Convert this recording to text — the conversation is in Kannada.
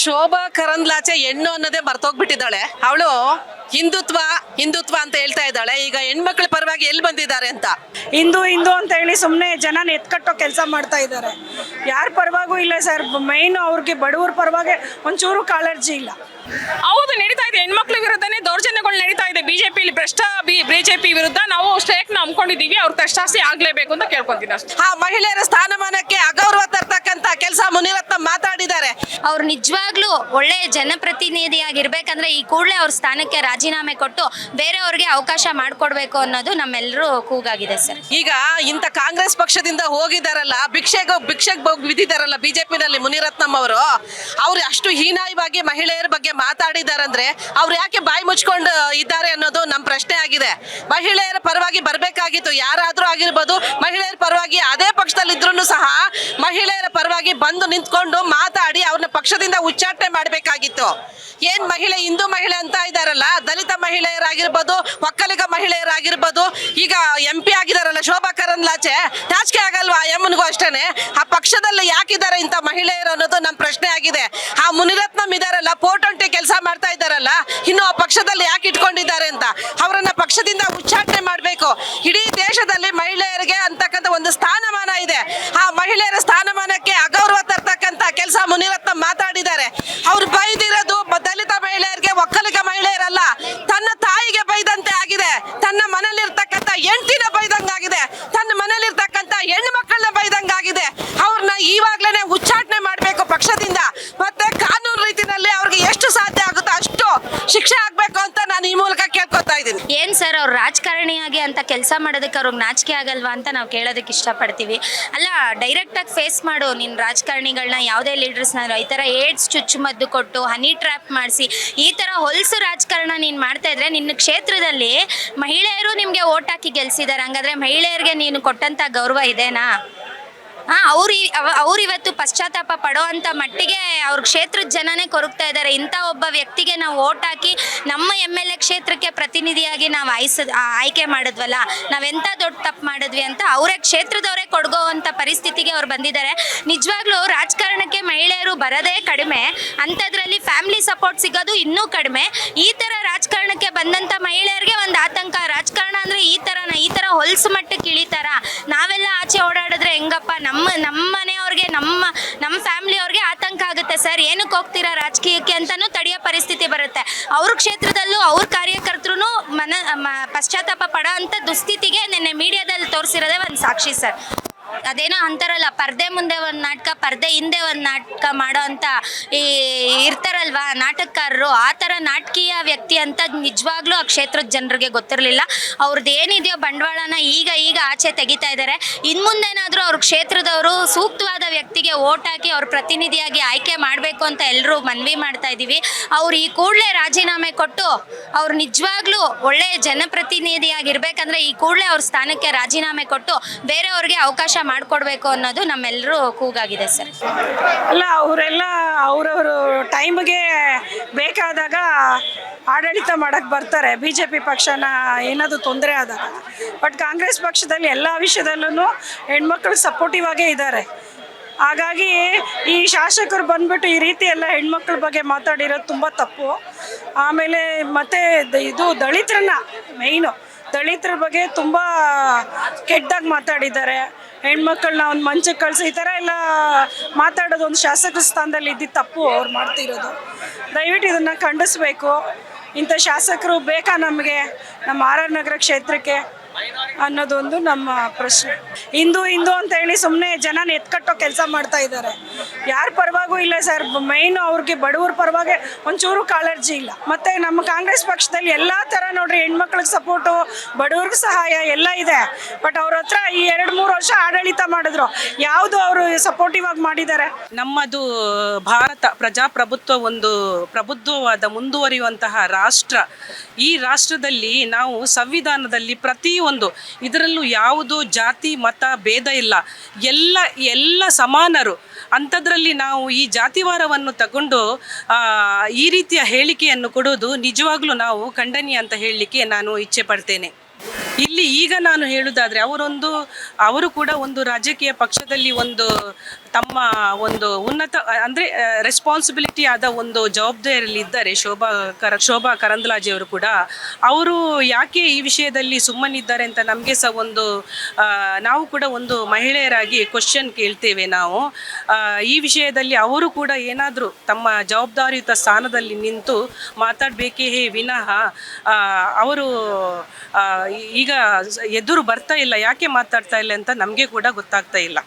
ಶೋಭಾ ಕರಂದ್ಲಾಚೆ ಹೆಣ್ಣು ಅನ್ನೋದೇ ಮರ್ತೋಗ್ಬಿಟ್ಟಿದ್ದಾಳೆ. ಅವಳು ಹಿಂದುತ್ವ ಹಿಂದುತ್ವ ಅಂತ ಹೇಳ್ತಾ ಇದ್ದಾಳೆ. ಈಗ ಹೆಣ್ಮಕ್ಳ ಪರವಾಗಿ ಎಲ್ಲಿ ಬಂದಿದ್ದಾರೆ ಅಂತ? ಹಿಂದೂ ಹಿಂದೂ ಅಂತ ಹೇಳಿ ಸುಮ್ಮನೆ ಜನ ಎತ್ಕಟ್ಟೋ ಕೆಲಸ ಮಾಡ್ತಾ ಇದ್ದಾರೆ. ಯಾರ ಪರವಾಗೂ ಇಲ್ಲ ಸರ್. ಮೈನ್ ಅವ್ರಿಗೆ ಬಡವ್ರ ಪರವಾಗಿ ಒಂಚೂರು ಕಾಳರ್ಜಿ ಇಲ್ಲ. ಹೌದು ನಡೀತಾ ಇದೆ. ಹೆಣ್ಮಕ್ಳ ವಿರುದ್ಧನೇ ದೌರ್ಜನ್ಯಗಳು ನಡೀತಾ ಇದೆ. ಬಿಜೆಪಿಲಿ ಭ್ರಷ್ಟ ಬಿ ಬಿಜೆಪಿ ವಿರುದ್ಧ ನಾವು ಸ್ಟ್ರೈಕ್ನ ಹಮ್ಮಿಕೊಂಡಿದೀವಿ ಅವ್ರ ತಷ್ಟಾಸಿ ಆಗ್ಲೇಬೇಕು ಅಂತ ಕೇಳ್ಕೊಂತೀನಿ ಅಷ್ಟೇ. ಆ ಮಹಿಳೆಯರ ಸ್ಥಾನಮಾನಕ್ಕೆ ಅಗೌರವ ತರ್ತಕ್ಕಂತ ಕೆಲಸ ಮುನಿರತ್ನ ಮಾತಾಡಿದ್ದಾರೆ. ಅವ್ರು ನಿಜವಾಗ್ಲೂ ಒಳ್ಳೆ ಜನಪ್ರತಿನಿಧಿಯಾಗಿರ್ಬೇಕಂದ್ರೆ ಈ ಕೂಡಲೇ ಅವ್ರ ಸ್ಥಾನಕ್ಕೆ ರಾಜೀನಾಮೆ ಕೊಟ್ಟು ಬೇರೆಯವ್ರಿಗೆ ಅವಕಾಶ ಮಾಡಿಕೊಡ್ಬೇಕು ಅನ್ನೋದು ನಮ್ಮೆಲ್ಲರೂ ಕೂಗಾಗಿದೆ ಸರ್. ಈಗ ಇಂಥ ಕಾಂಗ್ರೆಸ್ ಪಕ್ಷದಿಂದ ಹೋಗಿದಾರಲ್ಲ ಭಿಕ್ಷೆಗೆ ಭಿಕ್ಷೆಗೆ ಹೋಗಿ ಬಿದ್ದಿದ್ದಾರಲ್ಲ ಬಿಜೆಪಿನಲ್ಲಿ ಮುನಿರತ್ನಂ ಅವರು ಅವ್ರು ಅಷ್ಟು ಹೀನಾಯವಾಗಿ ಮಹಿಳೆಯರ ಬಗ್ಗೆ ಮಾತಾಡಿದಾರಂದ್ರೆ ಅವ್ರು ಯಾಕೆ ಬಾಯಿ ಮುಚ್ಕೊಂಡು ಇದ್ದಾರೆ ಅನ್ನೋದು ನಮ್ಮ ಪ್ರಶ್ನೆ ಆಗಿದೆ. ಮಹಿಳೆಯರ ಪರವಾಗಿ ಬರಬೇಕಾಗಿತ್ತು ಯಾರಾದ್ರೂ ಆಗಿರ್ಬೋದು ಮಹಿಳೆಯರ ಪರವಾಗಿ ಅದೇ ಪಕ್ಷದಲ್ಲಿ ಇದ್ರೂ ಸಹ ಮಹಿಳೆಯರ ಪರವಾಗಿ ಬಂದು ನಿಂತ್ಕೊಂಡು ಮಾತಾಡಿ ಅವ್ರನ್ನ ಪಕ್ಷದಿಂದ ಉಚ್ಚಾಟನೆ ಮಾಡಬೇಕಾಗಿತ್ತು. ಏನ್ ಮಹಿಳೆ ಹಿಂದೂ ಮಹಿಳೆ ಅಂತ ಇದಾರಲ್ಲ, ದಲಿತ ಮಹಿಳೆಯರಾಗಿರ್ಬೋದು, ಒಕ್ಕಲಿಗ ಮಹಿಳೆಯರಾಗಿರ್ಬೋದು, ಈಗ ಎಂ ಪಿ ಆಗಿದಾರಲ್ಲ, ಶೋಭಾ ಕರಂದ್ಲಾಚೆ, ನಾಚಿಕೆ ಆಗಲ್ವಾ ಎಮ್ಮನಿಗೂ ಅಷ್ಟೇನೆ? ಆ ಪಕ್ಷದಲ್ಲಿ ಯಾಕಿದ್ದಾರೆ ಇಂಥ ಮಹಿಳೆಯರು ಅನ್ನೋದು ನಮ್ಮ ಪ್ರಶ್ನೆ ಆಗಿದೆ. ಆ ಮುನಿರತ್ನಂ ಇದಾರಲ್ಲ, ಪೋಟೊಂಟಿ ಕೆಲಸ ಮಾಡ್ತಾ ಇದ್ದಾರಲ್ಲ ಇನ್ನು ಆ ಪಕ್ಷದಲ್ಲಿ ಯಾಕೆ ಇಟ್ಕೊಂಡಿದ್ದಾರೆ ಅಂತ? ಅವರನ್ನ ಪಕ್ಷದಿಂದ ಉಚ್ಚಾಟನೆ ಮಾಡಬೇಕು. ಇಡೀ ದೇಶದಲ್ಲಿ ಮಹಿಳೆಯರಿಗೆ ಅಂತಕ್ಕಂಥ ಒಂದು ಸ್ಥಾನಮಾನ ಇದೆ. ಆ ಮಹಿಳೆಯರ ಸ್ಥಾನಮಾನಕ್ಕೆ ಕೆಲಸ ಮುನಿರತ್ನ ಮಾತಾಡಿದ್ದಾರೆ. ಅವ್ರು ಬೈದಿರೋದು ದಲಿತ ಮಹಿಳೆಯರಿಗೆ ಒಕ್ಕಲಿಗ ಮಹಿಳೆಯರಲ್ಲ ತನ್ನ ತಾಯಿಗೆ ಬೈದಂತೆ ಆಗಿದೆ ತನ್ನ ಮನೇಲಿರ್ತಕ್ಕಂಥ ಹೆಂಡತಿನ ಬೈದಂಗಾಗಿದೆ ತನ್ನ ಮನೇಲಿರ್ತಕ್ಕಂಥ ಹೆಣ್ಣು ಮಕ್ಕಳನ್ನ ಬೈದಂಗಾಗಿದೆ ಅವ್ರನ್ನ ಇವಾಗ್ಲೇನೆ ಉಚ್ಚಾಟನೆ ಮಾಡಬೇಕು ಪಕ್ಷದಿಂದ ಮತ್ತೆ ಕಾನೂನು ರೀತಿನಲ್ಲಿ ಅವ್ರಿಗೆ ಎಷ್ಟು ಸಾಧ್ಯ ಆಗುತ್ತೋ ಅಷ್ಟು ಶಿಕ್ಷೆ ಆಗ್ಬೇಕು ಅಂತ ನಾನು ಈ ಮೂಲಕ ಕೇಳ್ಕೊತಾ ಇದ್ದೀನಿ ಏನ್ ಸರ್ ಅವ್ರು ರಾಜಕಾರಣಿಯಾಗಿ ಅಂತ ಕೆಲಸ ಮಾಡೋದಕ್ಕೆ ಅವ್ರಿಗೆ ನಾಚಿಕೆ ಆಗಲ್ವಾ ಅಂತ ನಾವು ಕೇಳೋದಕ್ಕೆ ಇಷ್ಟಪಡ್ತೀವಿ. ಅಲ್ಲ ಡೈರೆಕ್ಟ್ ಆಗಿ ಫೇಸ್ ಮಾಡು ನಿನ್ನ ರಾಜಕಾರಣಿಗಳನ್ನ ಯಾವುದೇ ಲೀಡರ್ಸ್ನ ಈ ಥರ ಏಡ್ಸ್ ಚುಚ್ಚುಮದ್ದು ಕೊಟ್ಟು ಹನಿ ಟ್ರ್ಯಾಪ್ ಮಾಡಿಸಿ, ಈ ಥರ ಹೊಲಸು ರಾಜಕಾರಣ ನೀನು ಮಾಡ್ತಾ ಇದ್ರೆ ನಿನ್ನ ಕ್ಷೇತ್ರದಲ್ಲಿ ಮಹಿಳೆಯರು ನಿಮಗೆ ಓಟ್ ಹಾಕಿ ಗೆಲ್ಸಿದ್ದಾರೆ ಹಂಗಾದ್ರೆ ಮಹಿಳೆಯರಿಗೆ ನೀನು ಕೊಟ್ಟಂಥ ಗೌರವ ಇದೆನಾ? ಹಾ, ಅವ್ರು ಅವ್ರು ಇವತ್ತು ಪಶ್ಚಾತ್ತಾಪ ಪಡೋ ಅಂತ ಮಟ್ಟಿಗೆ ಅವ್ರ ಕ್ಷೇತ್ರದ ಜನನೇ ಕೊರಗ್ತಾ ಇದ್ದಾರೆ. ಇಂಥ ಒಬ್ಬ ವ್ಯಕ್ತಿಗೆ ನಾವು ಓಟ್ ಹಾಕಿ ನಮ್ಮ ಎಂ ಎಲ್ ಎ ಕ್ಷೇತ್ರಕ್ಕೆ ಪ್ರತಿನಿಧಿಯಾಗಿ ನಾವು ಆಯ್ಸ ಆಯ್ಕೆ ಮಾಡಿದ್ವಲ್ಲ, ನಾವೆಂಥ ದೊಡ್ಡ ತಪ್ಪು ಮಾಡಿದ್ವಿ ಅಂತ ಅವರೇ ಕ್ಷೇತ್ರದವರೇ ಕೊಡ್ಗೋವಂಥ ಪರಿಸ್ಥಿತಿಗೆ ಅವ್ರು ಬಂದಿದ್ದಾರೆ. ನಿಜವಾಗ್ಲೂ ರಾಜಕಾರಣಕ್ಕೆ ಮಹಿಳೆಯರು ಬರೋದೇ ಕಡಿಮೆ, ಅಂಥದ್ರಲ್ಲಿ ಫ್ಯಾಮಿಲಿ ಸಪೋರ್ಟ್ ಸಿಗೋದು ಇನ್ನೂ ಕಡಿಮೆ. ಈ ಥರ ರಾಜಕಾರಣಕ್ಕೆ ಬಂದಂಥ ಮಹಿಳೆಯರಿಗೆ ಒಂದು ಆತಂಕ ರಾಜಕಾರಣ ಅಂದರೆ ಈ ಥರನ ಈ ಥರ ಹೊಲಸು ಮಟ್ಟಕ್ಕೆ ಇಳಿತಾರ ನಾವೆಲ್ಲ ಆಚೆ ಓಡಾಡಿದ್ರೆ ಹೆಂಗಪ್ಪ? ನಮ್ಮ ನಮ್ಮ ಮನೆಯವ್ರಿಗೆ, ನಮ್ಮ ನಮ್ಮ ಫ್ಯಾಮಿಲಿ ಅವ್ರಿಗೆ ಆತಂಕ ಆಗುತ್ತೆ ಸರ್. ಏನಕ್ಕೆ ಹೋಗ್ತೀರಾ ರಾಜಕೀಯಕ್ಕೆ ಅಂತಲೂ ತಡೆಯೋ ಪರಿಸ್ಥಿತಿ ಬರುತ್ತೆ. ಅವ್ರ ಕ್ಷೇತ್ರದಲ್ಲೂ ಅವ್ರ ಕಾರ್ಯಕರ್ತರು ಮನ ಪಶ್ಚಾತ್ತಾಪ ಪಡೋ ಅಂಥ ದುಸ್ಥಿತಿಗೆ ನಿನ್ನೆ ಮೀಡಿಯಾದಲ್ಲಿ ತೋರಿಸಿರೋದೇ ಒಂದು ಸಾಕ್ಷಿ ಸರ್. ಅದೇನೋ ಅಂತಾರಲ್ಲ, ಪರ್ದೆ ಮುಂದೆ ಒಂದು ನಾಟಕ, ಪರ್ದೆ ಹಿಂದೆ ಒಂದು ನಾಟಕ ಮಾಡೋ ಅಂತ ಈ ಇರ್ತಾರಲ್ವಾ ನಾಟಕಕಾರರು, ಆ ಥರ ನಾಟಕೀಯ ವ್ಯಕ್ತಿ ಅಂತ ನಿಜವಾಗ್ಲೂ ಆ ಕ್ಷೇತ್ರದ ಜನರಿಗೆ ಗೊತ್ತಿರಲಿಲ್ಲ. ಅವ್ರದ್ದು ಏನಿದೆಯೋ ಬಂಡವಾಳನ ಈಗ ಈಗ ಆಚೆ ತೆಗಿತಾ ಇದ್ದಾರೆ ಇನ್ನು ಮುಂದೇನಾದರೂ ಅವ್ರ ಕ್ಷೇತ್ರದವರು ಸೂಕ್ತವಾದ ವ್ಯಕ್ತಿಗೆ ಓಟ್ ಹಾಕಿ ಅವ್ರ ಪ್ರತಿನಿಧಿಯಾಗಿ ಆಯ್ಕೆ ಮಾಡಬೇಕು ಅಂತ ಎಲ್ಲರೂ ಮನವಿ ಮಾಡ್ತಾ ಇದ್ದೀವಿ ಅವ್ರು ಈ ಕೂಡಲೇ ರಾಜೀನಾಮೆ ಕೊಟ್ಟು ಅವ್ರು ನಿಜವಾಗ್ಲೂ ಒಳ್ಳೆ ಜನಪ್ರತಿನಿಧಿಯಾಗಿರ್ಬೇಕಂದ್ರೆ ಈ ಕೂಡಲೇ ಅವ್ರ ಸ್ಥಾನಕ್ಕೆ ರಾಜೀನಾಮೆ ಕೊಟ್ಟು ಬೇರೆಯವ್ರಿಗೆ ಅವಕಾಶ ಮಾಡಿಕೊಡ್ಬೇಕು ಅನ್ನೋದು ನಮ್ಮೆಲ್ಲರೂ ಕೂಗಾಗಿದೆ ಸರ್. ಅಲ್ಲ, ಅವರೆಲ್ಲ ಅವರವರು ಟೈಮ್ಗೆ ಬೇಕಾದಾಗ ಆಡಳಿತ ಮಾಡಕ್ಕೆ ಬರ್ತಾರೆ. ಬಿ ಜೆ ಪಿ ಪಕ್ಷನ ಏನಾದರೂ ತೊಂದರೆ ಆದಾಗ. ಬಟ್ ಕಾಂಗ್ರೆಸ್ ಪಕ್ಷದಲ್ಲಿ ಎಲ್ಲ ವಿಷಯದಲ್ಲೂ ಹೆಣ್ಮಕ್ಳು ಸಪೋರ್ಟಿವ್ ಆಗೇ ಇದ್ದಾರೆ. ಹಾಗಾಗಿ ಈ ಶಾಸಕರು ಬಂದ್ಬಿಟ್ಟು ಈ ರೀತಿ ಎಲ್ಲ ಹೆಣ್ಮಕ್ಳ ಬಗ್ಗೆ ಮಾತಾಡಿರೋದು ತುಂಬ ತಪ್ಪು. ಆಮೇಲೆ ಮತ್ತೆ ಇದು ದಲಿತರನ್ನ ಮೇಯ್ನು ದಲಿತರ ಬಗ್ಗೆ ತುಂಬ ಕೆಟ್ಟದಾಗಿ ಮಾತಾಡಿದ್ದಾರೆ. ಹೆಣ್ಮಕ್ಳನ್ನ ಒಂದು ಮಂಚಕ್ಕೆ ಕಳಿಸಿ, ಈ ಥರ ಎಲ್ಲ ಮಾತಾಡೋದು ಒಂದು ಶಾಸಕ ಸ್ಥಾನದಲ್ಲಿ ಇದ್ದಿದ್ದು ತಪ್ಪು ಅವ್ರು ಮಾಡ್ತಿರೋದು. ದಯವಿಟ್ಟು ಇದನ್ನು ಖಂಡಿಸ್ಬೇಕು. ಇಂಥ ಶಾಸಕರು ಬೇಕಾ ನಮಗೆ? ನಮ್ಮ ಆರ್ ಆರ್ ನಗರ ಕ್ಷೇತ್ರಕ್ಕೆ. ಅನ್ನೋದೊಂದು ನಮ್ಮ ಪ್ರಶ್ನೆ. ಹಿಂದೂ ಹಿಂದೂ ಅಂತ ಹೇಳಿ ಸುಮ್ಮನೆ ಜನ ಎತ್ಕಟ್ಟೋ ಕೆಲಸ ಮಾಡ್ತಾ ಇದ್ದಾರೆ. ಯಾರ ಪರವಾಗೂ ಇಲ್ಲ ಸರ್. ಮೈನ್ ಅವ್ರಿಗೆ ಬಡವ್ರ ಪರವಾಗಿ ಒಂಚೂರು ಕಾಳರ್ಜಿ ಇಲ್ಲ. ಮತ್ತೆ ನಮ್ಮ ಕಾಂಗ್ರೆಸ್ ಪಕ್ಷದಲ್ಲಿ ಎಲ್ಲ ಥರ ನೋಡ್ರಿ, ಹೆಣ್ಮಕ್ಳಿಗೆ ಸಪೋರ್ಟು ಬಡವ್ರಿಗೆ ಸಹಾಯ ಎಲ್ಲ ಇದೆ. ಬಟ್ ಅವ್ರ ಹತ್ರ ಈ ಎರಡು, ಮೂರು ವರ್ಷ ಆಡಳಿತ ಮಾಡಿದ್ರು. ಯಾವುದು ಅವರು ಸಪೋರ್ಟಿವ್ ಆಗಿ ಮಾಡಿದ್ದಾರೆ? ನಮ್ಮದು ಭಾರತ ಪ್ರಜಾಪ್ರಭುತ್ವ ಒಂದು ಪ್ರಬುದ್ಧವಾದ ಮುಂದುವರಿಯುವಂತಹ ರಾಷ್ಟ್ರ. ಈ ರಾಷ್ಟ್ರದಲ್ಲಿ ನಾವು ಸಂವಿಧಾನದಲ್ಲಿ ಪ್ರತಿಯೊಂದು ಇದರಲ್ಲೂ ಯಾವುದು ಜಾತಿ, ಮತ, ಭೇದ ಇಲ್ಲ. ಎಲ್ಲ ಎಲ್ಲ ಸಮಾನರು. ಅಂಥದ್ರಲ್ಲಿ ನಾವು ಈ ಜಾತಿವಾರವನ್ನು ತಗೊಂಡು ಈ ರೀತಿಯ ಹೇಳಿಕೆಯನ್ನು ಕೊಡೋದು ನಿಜವಾಗ್ಲೂ ನಾವು ಖಂಡನೀಯ ಅಂತ ಹೇಳಲಿಕ್ಕೆ ನಾನು ಇಚ್ಛೆ ಪಡ್ತೇನೆ. ಇಲ್ಲಿ ಈಗ ನಾನು ಹೇಳುವುದಾದರೆ ಅವರೊಂದು, ಅವರು ಕೂಡ ಒಂದು ರಾಜಕೀಯ ಪಕ್ಷದಲ್ಲಿ ಒಂದು ತಮ್ಮ ಒಂದು ಉನ್ನತ, ಅಂದ್ರೆ ರೆಸ್ಪಾನ್ಸಿಬಿಲಿಟಿ ಆದ ಒಂದು ಜವಾಬ್ದಾರಿಯಲ್ಲಿ ಇದ್ದಾರೆ ಶೋಭಾ ಕರ, ಶೋಭಾ ಕರಂದ್ಲಾಜೆ ಅವರು ಕೂಡ. ಅವರು ಯಾಕೆ ಈ ವಿಷಯದಲ್ಲಿ ಸುಮ್ಮನಿದ್ದಾರೆ ಅಂತ ನಮಗೆ ಸಹ ಒಂದು ನಾವು ಕೂಡ ಒಂದು ಮಹಿಳೆಯರಾಗಿ ಕ್ವಶನ್ ಕೇಳ್ತೇವೆ ನಾವು. ಈ ವಿಷಯದಲ್ಲಿ ಅವರು ಕೂಡ ಏನಾದರೂ ತಮ್ಮ ಜವಾಬ್ದಾರಿಯುತ ಸ್ಥಾನದಲ್ಲಿ ನಿಂತು ಮಾತಾಡಬೇಕೇ ವಿನಃ ಅವರು ಈಗ ಎದುರು ಬರ್ತಾ ಇಲ್ಲ, ಯಾಕೆ ಮಾತಾಡ್ತಾ ಇಲ್ಲ ಅಂತ ನಮಗೆ ಕೂಡ ಗೊತ್ತಾಗ್ತಾ ಇಲ್ಲ.